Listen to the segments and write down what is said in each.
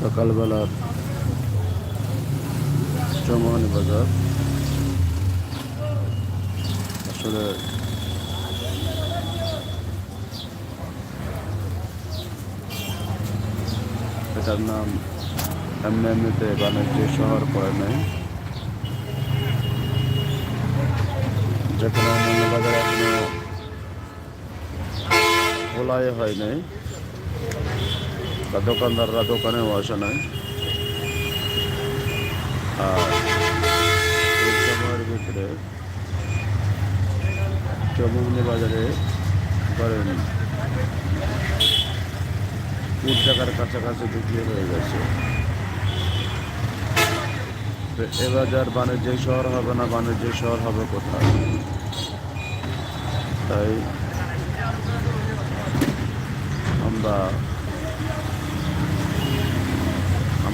সকালবেলার চৌমহানি বাজার। আসলে এটার নাম এমনি এমনিতে বাণিজ্য শহর পড়ে নাই। যেখানে অন্যান্য বাজার এখনও খোলাই হয় নাই। বা দোকানদাররা দোকানেও আসে নাই আর এই সময়ের ভিতরে চৌমুহনী বাজারে ধরেন তিন টাকার কাছাকাছি বিক্রি হয়ে গেছে। তো এ বাজার বাণিজ্যিক শহর হবে না, বাণিজ্যিক শহর হবে কোথায়? তাই আমরা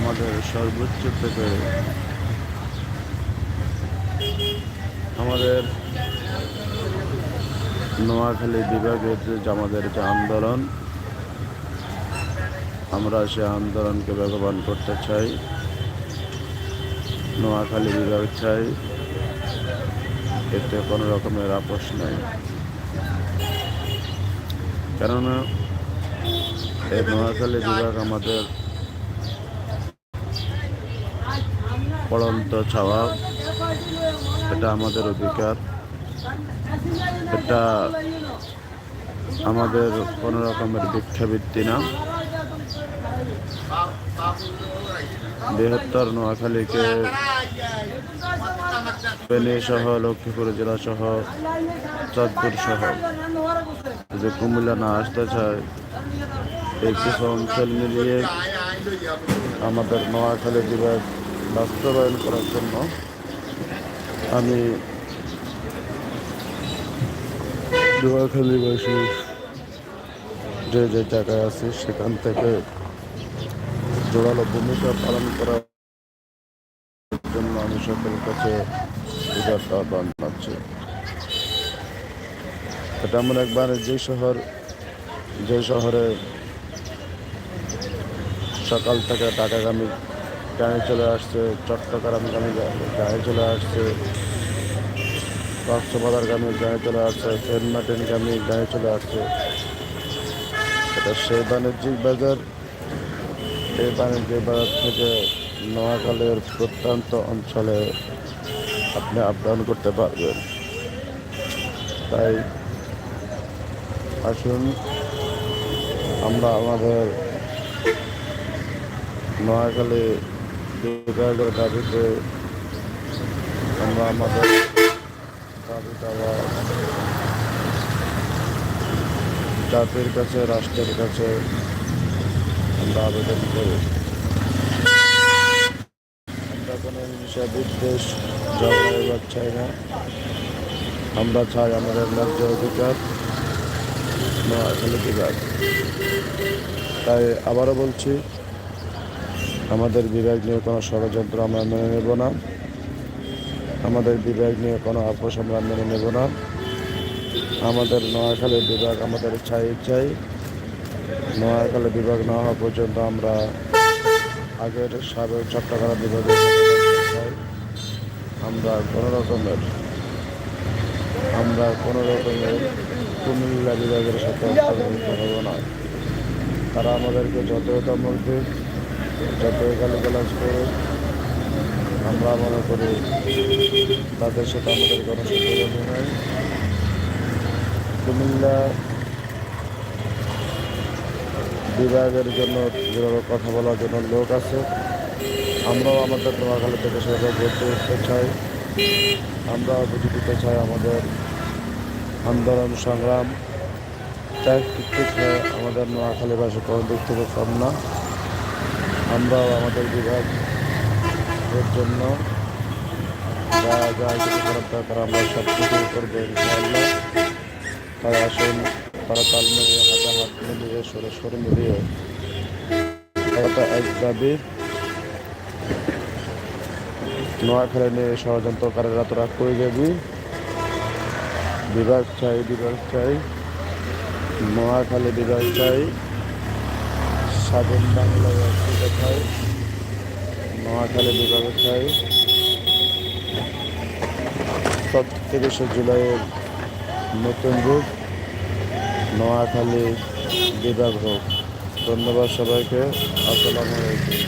আমাদের সর্বোচ্চ থেকে আমাদের নোয়াখালী বিভাগের যে আমাদের যে আন্দোলন, আমরা সে আন্দোলনকে বেগবান করতে চাই। নোয়াখালী বিভাগ চাই। এতে কোনো রকমের আপোষ নাই। কেননা, এই নোয়াখালী বিভাগ আমাদের পড়ন্ত ছাওয়া। এটা আমাদের অধিকার। এটা আমাদের কোনো রকমের ভিক্ষাবৃত্তি না। বৃহত্তর নোয়াখালীকে ফেনী সহ লক্ষ্মীপুর জেলা সহ চাঁদপুর সহ যে কুমিল্লা না আসতে চায়, এই কিছু অঞ্চল মিলিয়ে আমাদের নোয়াখালী বিভাগ বাস্তবায়ন করার জন্য আমি নোয়াখালীবাসী যে যে জায়গায় আছি, সেখান থেকে জোরালো ভূমিকা পালন করার জন্য আমি সকলের কাছে উদারত আহ্বান জানাচ্ছি। এটা এমন একবার যে শহর, যে শহরে সকাল থেকে টাকাগামী গাড়ি চলে আসছে, চট্টগ্রাম চট্টগ্রামগামী গাড়ি চলে আসছে কক্সবাজারগামী গাড়ি চলে আসছে সেন্ট মার্টিনগামী গাড়ি চলে আসছে। এটা সেই বাণিজ্যিক বাজার। এই বাণিজ্যিক বাজার থেকে নোয়াখালীর প্রত্যন্ত অঞ্চলে আপনি আপ ডাউন করতে পারবেন। তাই আসুন, আমরা আমাদের নোয়াখালী বিভাগের দাবিতে আমরা আমাদের দাবি দেওয়া জাতির কাছে, রাষ্ট্রের কাছে আমরা আবেদন করি। আমরা কোনো হিংসা, বিদ্বেষ, ঝগড়া এবার চাই না। আমরা চাই আমাদের ন্যায্য অধিকার বিভাগ তাই আবারও বলছি আমাদের বিভাগ নিয়ে কোনো ষড়যন্ত্র আমরা মেনে নেব না। আমাদের বিভাগ নিয়ে কোনো আপোষ আমরা মেনে নেব না। আমাদের নোয়াখালী বিভাগ আমাদের চাই চাই নোয়াখালী বিভাগ না হওয়া পর্যন্ত আমরা আগের সাবেক চট্টগ্রাম বিভাগে চাই আমরা কোনো রকমের, আমরা কোনো রকমের কুমিল্লা বিভাগের সাথে হব না। তারা আমাদেরকে দমক দিক যতই করে আমরা মনে করি তাদের সাথে আমাদের কোনো সম্পর্ক নেই। কুমিল্লা বিভাগের জন্য যেভাবে কথা বলার জন্য লোক আছে, আমরাও আমাদের নোয়াখালী থেকে সেভাবে গড়তে উঠতে চাই। আমরা বুঝে দিতে চাই আমাদের আন্দোলন সংগ্রাম। ত্যাগ আমাদের নোয়াখালীবাসী কোনো দিক থেকে কম না। আমরাও আমাদের বিভাগের জন্য যা যা কিছু করার দরকার আমরা সব কিছু করব, ইনশাআল্লাহ। তাই আসুন, তারা তাল মিলিয়ে হাতে হাত মিলিয়ে সরে সরে মিলিয়ে এক দাবি, নোয়াখালী নিয়ে ষড়যন্ত্রকারীরা তোরা কই যাবি? বিভাগ চাই বিভাগ চাই, নোয়াখালী বিভাগ চাই। স্বাধীন বাংলাবাসীকে চাই নোয়াখালী বিভাগে চাই তিরিশে জুলাইয়ের নতুন রূপ নোয়াখালী বিভাগ হোক। ধন্যবাদ সবাইকে। আসসালামু আলাইকুম।